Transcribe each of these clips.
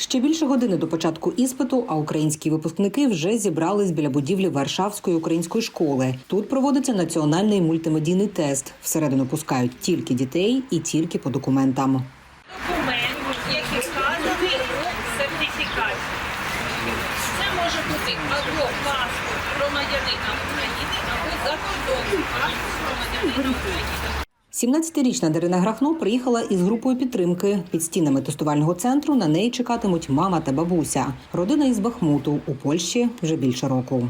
Ще більше години до початку іспиту, а українські випускники вже зібрались біля будівлі Варшавської української школи. Тут проводиться національний мультимедійний тест. Всередину пускають тільки дітей і тільки по документам. документ, який вказаний у. Це може бути або паспорт громадянина України, або закордонний паспорт громадянина України. 17-річна Дарина Грахно приїхала із групою підтримки. Під стінами тестувального центру на неї чекатимуть мама та бабуся. Родина із Бахмуту у Польщі вже більше року.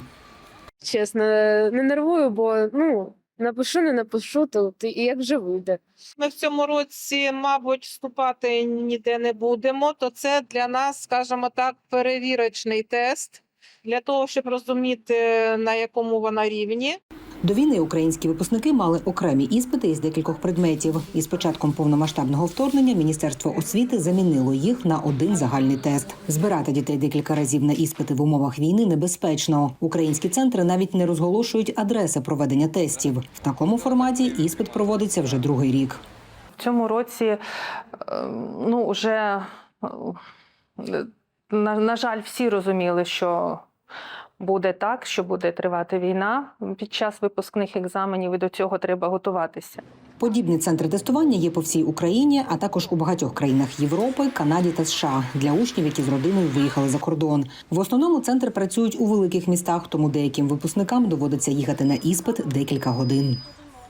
Чесно, не нервую, бо ну напишу, не напишу, то ти і як вже вийде. Ми в цьому році, мабуть, вступати ніде не будемо, то це для нас, скажімо так, перевірочний тест для того, щоб розуміти, на якому вона рівні. До війни українські випускники мали окремі іспити із декількох предметів. Із початком повномасштабного вторгнення Міністерство освіти замінило їх на один загальний тест. Збирати дітей декілька разів на іспити в умовах війни небезпечно. Українські центри навіть не розголошують адреси проведення тестів. В такому форматі іспит проводиться вже другий рік. В цьому році е, ну, вже, е, на, на жаль, всі розуміли, що буде так, що буде тривати війна під час випускних екзаменів, і до цього треба готуватися. Подібні центри тестування є по всій Україні, а також у багатьох країнах Європи, Канаді та США для учнів, які з родиною виїхали за кордон. В основному центри працюють у великих містах, тому деяким випускникам доводиться їхати на іспит декілька годин.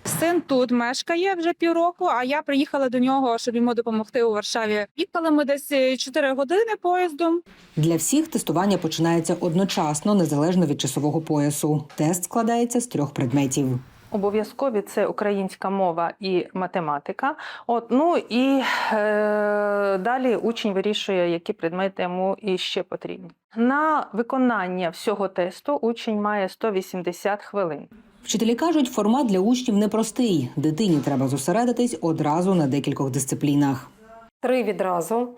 Син тут мешкає вже півроку, а я приїхала до нього, щоб йому допомогти у Варшаві. Їхали ми десь 4 години поїздом. Для всіх тестування починається одночасно, незалежно від часового поясу. Тест складається з трьох предметів. Обов'язкові це українська мова і математика. От, ну і е, далі учень вирішує, які предмети йому іще потрібні. На виконання всього тесту учень має 180 хвилин. Вчителі кажуть, формат для учнів непростий. Дитині треба зосередитись одразу на декількох дисциплінах. три відразу.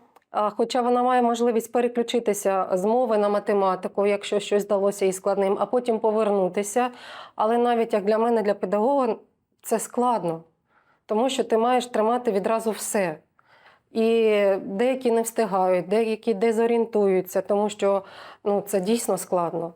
Хоча вона має можливість переключитися з мови на математику, якщо щось здалося їй складним, а потім повернутися. Але навіть як для мене, для педагога, це складно, тому що ти маєш тримати відразу все. І деякі не встигають, деякі дезорієнтуються, тому що ну, це дійсно складно.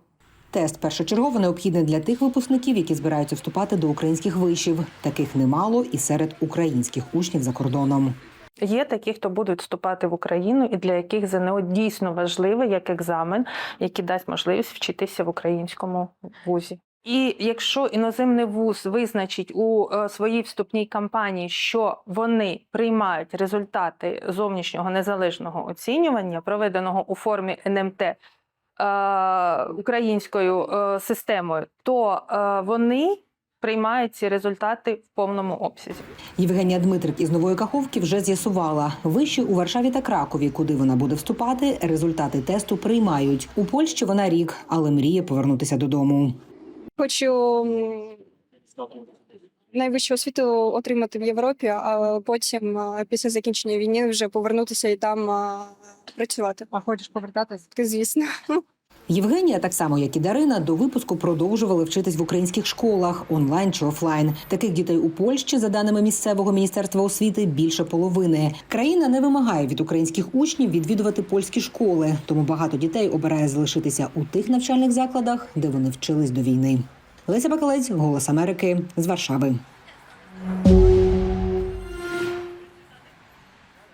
Тест першочергово необхідний для тих випускників, які збираються вступати до українських вишів. Таких немало і серед українських учнів за кордоном. Є такі, хто будуть вступати в Україну, і для яких ЗНО дійсно важливе як екзамен, який дасть можливість вчитися в українському вузі. І якщо іноземний вуз визначить у е, своїй вступній кампанії, що вони приймають результати зовнішнього незалежного оцінювання, проведеного у формі НМТ українською е, системою, то е, вони приймають ці результати в повному обсязі. Євгенія Дмитрик із нової каховки вже з'ясувала. Виші у Варшаві та Кракові, куди вона буде вступати, результати тесту приймають. У Польщі вона рік, але мріє повернутися додому. Хочу найвищу освіту отримати в Європі, а потім після закінчення війни вже повернутися і там працювати. А хочеш повертатись? Звісно. Євгенія, так само як і Дарина, до випуску продовжували вчитись в українських школах онлайн чи офлайн. Таких дітей у Польщі, за даними місцевого міністерства освіти, більше половини. Країна не вимагає від українських учнів відвідувати польські школи, тому багато дітей обирає залишитися у тих навчальних закладах, де вони вчились до війни. Леся Бакалець, Голос Америки з Варшави.